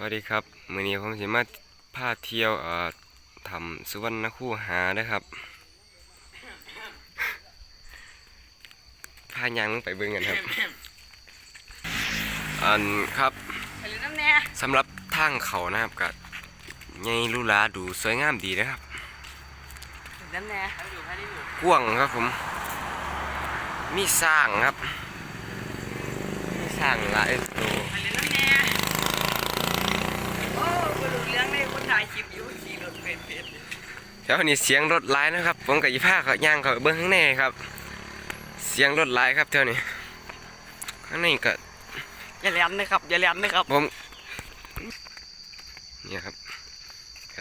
วัสดีครับมื้อนี้ผมสิมาพาเที่ยวเอ่อทำสุวรรณคูหาเด้อครับพายังไปเบิ่งกันครับอันครับไปเลยน้ำแน่สำหรับทางเขานะครับก็ใหญ่หรูหราดูสวยงามดีนะครับน้ำแน่อยู่ให้ได้อยู่กว้างครับผม มีสร้างครับ มีสร้างหลายตัว ไปเลยน้ำแน่โอ้คนรู้เรื่องเลยคนถ่ายคลิปอยู่ขี่รถเป็นเป็นแถวนี้เสียงรถหลายนะครับ ผมกับยีผ้าเขาย่างเขาไปเบิ้งข้างในครับ เสียงรถหลายครับแถวนี้ ข้างในก็อย่าแหลมนะครับอย่าแหลมนะครับผมเนี่ยครับก็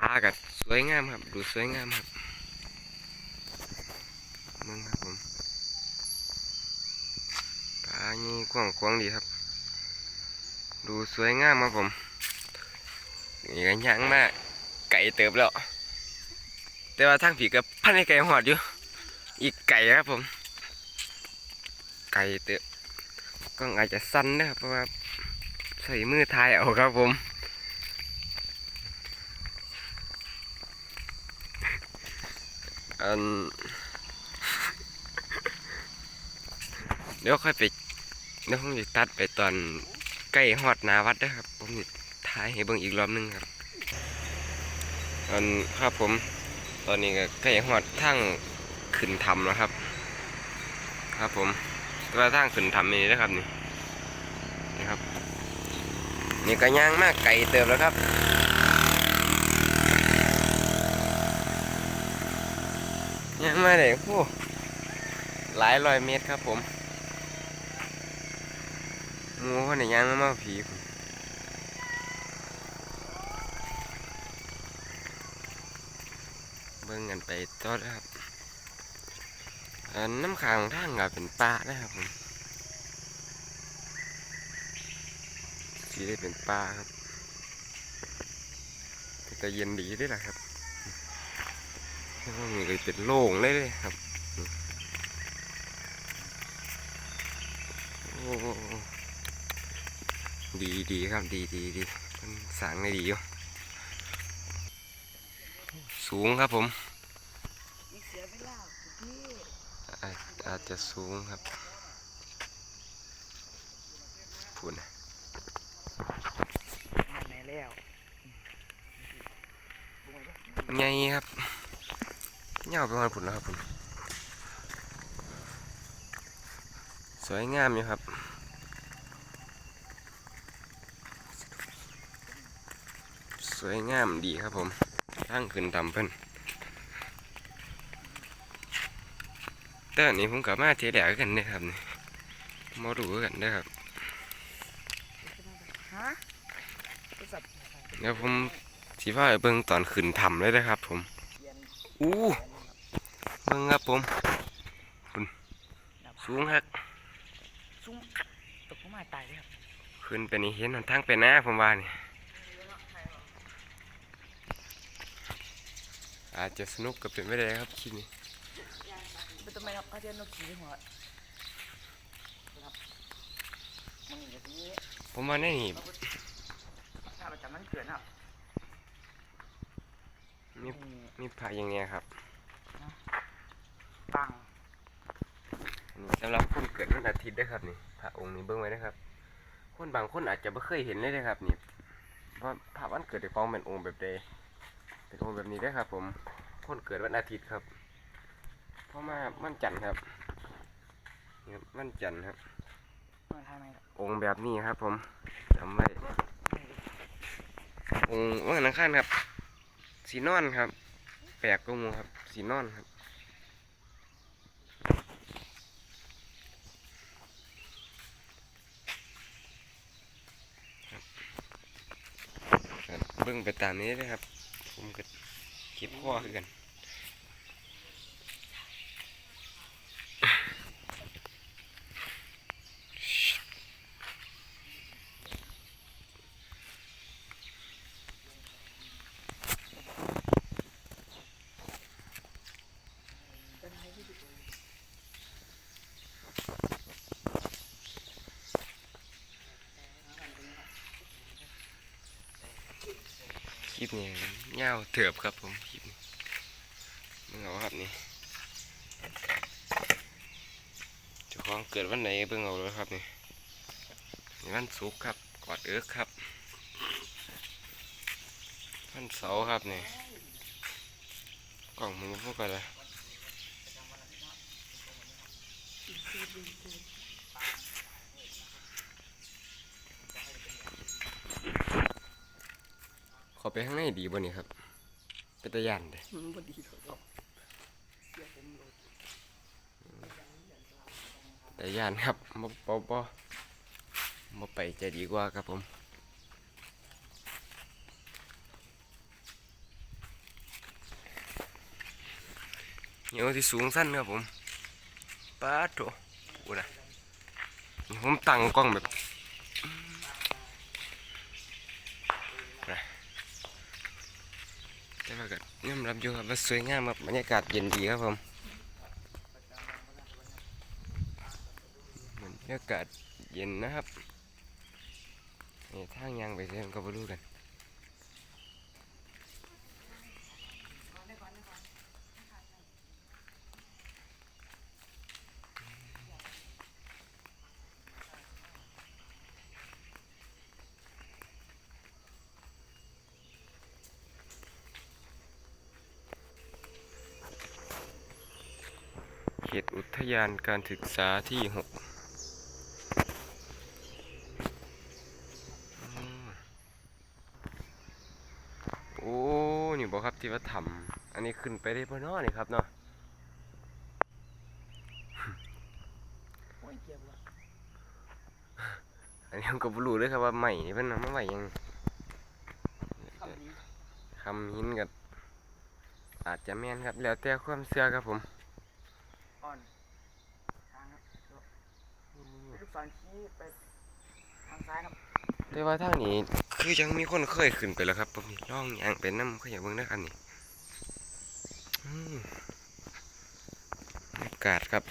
ปลากับสวยงามครับ ดูสวยงามครับมึงครับผมปลานี่กว้างขวางดีครับ ดูสวยงามครับผมนี่ก็ย่างมากไก่เติบแล้ว แต่ว่าทางผีกับพันในไก่หอดอยู่ อีกไก่ครับผม ไก่เติบกล้อาจจะสั้นนะครับเพราะว่าใส่มือถ่ายเอาครับผมอันเดี๋ยวค่อยไปเดี๋ยวผมจะตัดไปตอน ใกล้ฮอดนาวัดนะครับ ผมจะถ่ายให้เบิ่งอีกรอบหนึงครับอันครับผม ตอนนี้ก็ใกล้ฮอดทางขึ้นทำแล้วครับ ครับผมกระทั่งขึ้นทำนี่นะครับนี่นี่ครับนี่ก็ย่างมากไก่เติบแล้วครับย่างมาเลยโอ้หลายร้อยเมตรครับผม หมูคนไหนย่างมามาผีผมเบิ่งกันไปต่อนะครับน้ำขางทางก็เป็นป่านะครับผมสีได้เป็นป่าครับแต่เย็นดีด้วยล่ะครับแล้วมีก็เป็นโล่งเลยเลยครับโอ้ ดีดีครับดีดีดีมันสางได้ดีอยู่สูงครับผมอาจจะสูงครับพูดนะไงครับเงาไปวันผุนแล้วครับผมสวยงามอยู่ครับ วยงามดีครับผมทางขึ้นตำเพิ่นแต่อันนี้ผมกลับมาเทียแดกกันเด้อครับนี่มาดูกันเด้อครับฮะโทรศัพท์เดี๋ยวผมสีฟ้าไปเบิ่งตอนขึ้นทำเลยนะครับ ผมเย็นอู้เบิ่งครับผมคุณสูงฮักซุ้มตกลงมาตายเลยครับขึ้นไปนี่เห็นหนทางไปหน้าผมว่านี่ อาจจะสนุกกับเป็นไม่ได้ครับคลิปนี้ไม่ต้องไปครับอาจารย์นกขี่หัวครับมันอย่างนี้ผมว่าในนี่ถ้าประจำมันเกินครับมีมีพาอย่างเนี้ยครับปังอันนี้สำหรับคนเกิดวันอาทิตย์นะครับนี่พระองค์นี้เบิ่งไว้นะครับ คนบางคนอาจจะไม่เคยเห็นเลยนะครับนี่ว่าพระวันเกิดในฟองเป็นองค์แบบใด เป็นองค์แบบนี้ได้อครับ ผม คนเกิดวันอาทิตย์ครับเพราะมาวันจันทร์ครับนี่ครับวันจันทร์ครับ มาทายไหมครับองค์แบบนี้ครับ ผมจำไว้องค์ว่านังข้านครับ สีนอนครับ แปลกก็มูครับ สีนอนครับครับ เบิ่งไปตามนี้เลยครับ ผมก็เก็บข้อคือกันคิดเนี้ เงาวเถือบครับผมคลิปนี้มึงเอาครับนี่เจ้าของเกิดวันไหนเบิ่งเอาเลยครับนี่นี่วันศุกร์ครับ กอดเอิกครับวันเสาร์ครับนี่กล่องมึงพวกกันเลย ขอไปข้างในดีบ่นี่ครับ เป็นตะยานเลยมันบ่ดีเท่าดอกแต่ย่านครับบ่บ่บ่บ่ไปจะดีกว่าครับผมเหนียวที่สูงสั้นครับผมปาดโถกูนะนี่ผมตั้งกล้องแบบนะ แต่ว่าก็ยอมรับอยู่ครับว่าสวยงามครับบรรยากาศเย็นดีครับผมบรรยากาศเย็นนะครับนี่ทางยางไปเรื่อยก็ไปรู้กัน ขตอุทยานการศึกษาที่หกโอ้ นี่บอกครับที่ว่าทำอันนี้ขึ้นไปได้พอนอนี่ครับเนาะโอ้ยเจ็บว่ะอันนี้ผมก็บ่รู้เลยครับว่าใหม่นี่เพิ่นนำมาไว้ยังคำนี้คำหินกับอาจจะแม่นครับ แล้วแต่ความเชื่อครับผม อ่อนทางครับ ลูกศรชี้ไปทางซ้ายครับแต่ว่าทางนี้คือยังมีคนเคยขึ้นไปแล้วครับผมล่องยางเป็นน้ำเขาอยากเบิ่งนะครับนี่อืมบรรยากาศครับ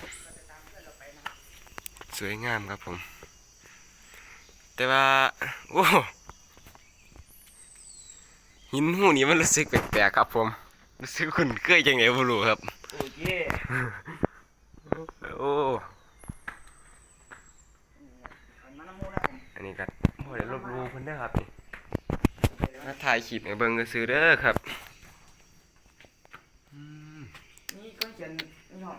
สวยงามครับผม แต่ว่าโอ้หินหูนี้มันรู้สึกแปลกๆครับผม รู้สึกคุ้นเคยจังไงบ่รู้ครับโอเค โอ้ มันมาน้ำมูนะผม อันนี้ก็บ่ได้ลบหลู่เพิ่นเด้อครับนี่ มาถ่ายคลิปให้เบิ่งซื่อเด้อครับนี่ก็เขียนนี่ห้อ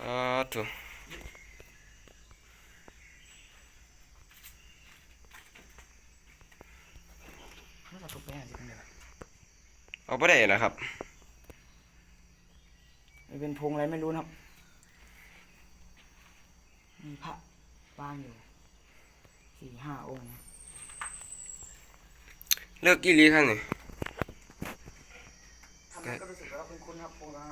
อ่าถูกเราไปไงล่ะเอาบ่ได้นะครับมันเป็นพงอะไรไม่รู้นะครับ มีพระวางอยู่ สี่ห้าองค์ เลิกอีหลีครับนี่ทำไมก็รู้สึกว่าคุณคุณครับพงแล้ว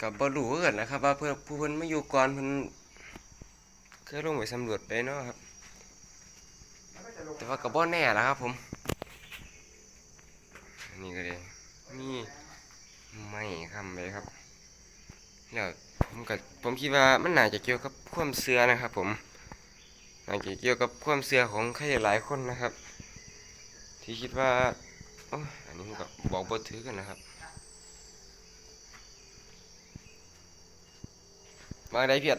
ก็บ่รู้คือกันนะครับ ว่าเพิ่นผู้เพิ่นมาอยู่ก่อนเพิ่นเคยลงไปสำรวจไปเนาะครับ แล้วก็จะลงแต่ว่าก็บ่แน่ล่ะครับ ผมอันนี้ก็เลยมีไม่คำเลยครับแล้วผมก็ผมคิดว่ามันน่าจะเกี่ยวกับความเชื่อนะครับ ผม น่าจะเกี่ยวกับความเชื่อของใครหลายคนนะครับ ที่คิดว่าโอ้อันนี้ผมก็บอกบ่ถือกันนะครับมาได้เพียร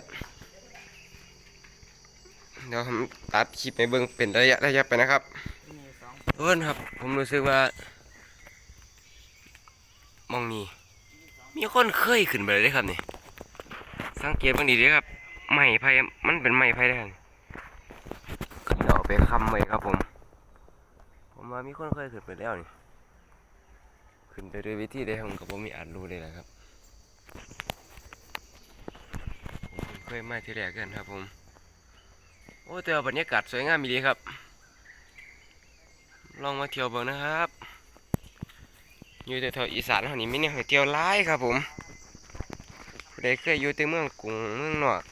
เดี๋ยวผมตัดคลิปไปเบิ่งเป็นระยะระยะไปนะครับเพื่อนครับ ผมรู้สึกว่ามองนี่มีคนเคยขึ้นไปเลยเด้ครับนี่สังเกตบางดีด้ครับไม้ไผ่มันเป็นไม้ไผ่ได้ครับ ไปค้ำไว้ครับผม ผมว่ามีคนเคยขึ้นไปแล้วนี่ ขึ้นไปด้วยวิธีใดผมก็บ่มีอาจรู้เลยแหละครับ ผมเคยมาที่แรกกันครับผม โอ้แต่ว่าบรรยากาศสวยงามดีครับ ลองมาเที่ยวบิ่งนะครับ อยู่แถวอีสานเฮานี่มีแนวให้เที่ยวหลายครับผมผู้เคยอยู่แต่เมืองกรุงเมืองนอก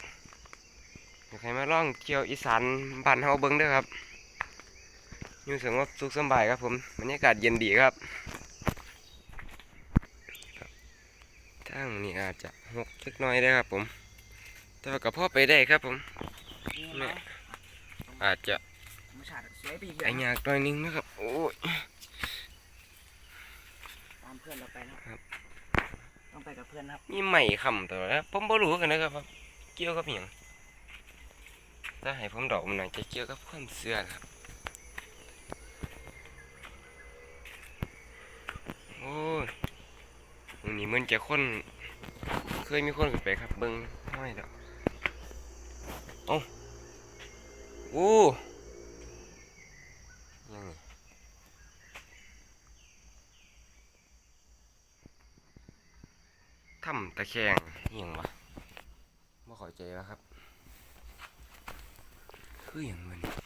อยากให้มาลองเที่ยวอีสานบ้านเฮาเบิ่งเด้อครับอยู่สงบสุขสำบายครับผมบรรยากาศเย็นดีครับครับทางนี้อาจจะหกเล็กน้อยได้อครับผม แต่ว่าก็พอไปได้ครับผมนี่แม่นะอาจจะมรมชาติสวยไปอีกไอ้ยากหน่อยนึงนะครับ โอ้ยตามเพื่อนเราไปนะครับครับต้องไปกับเพื่อนนะครับมีใหม่คำตัวแล้วผมบ่รู้กันนะครับว่าเกี่ยวกับหยัง ถ้าให้ผมดอกมันหน่อยจะเกี่ยวกับความเชื่อครับ โอ้ยนี้มันจะคนเคยมีคนขึ้นไปครับเบิ้งห้อยดอกเอ้โอ้ยังไงถ้ำตะแคงยังวะไม่ข้าใจแล้วครับ คืออย่างมัน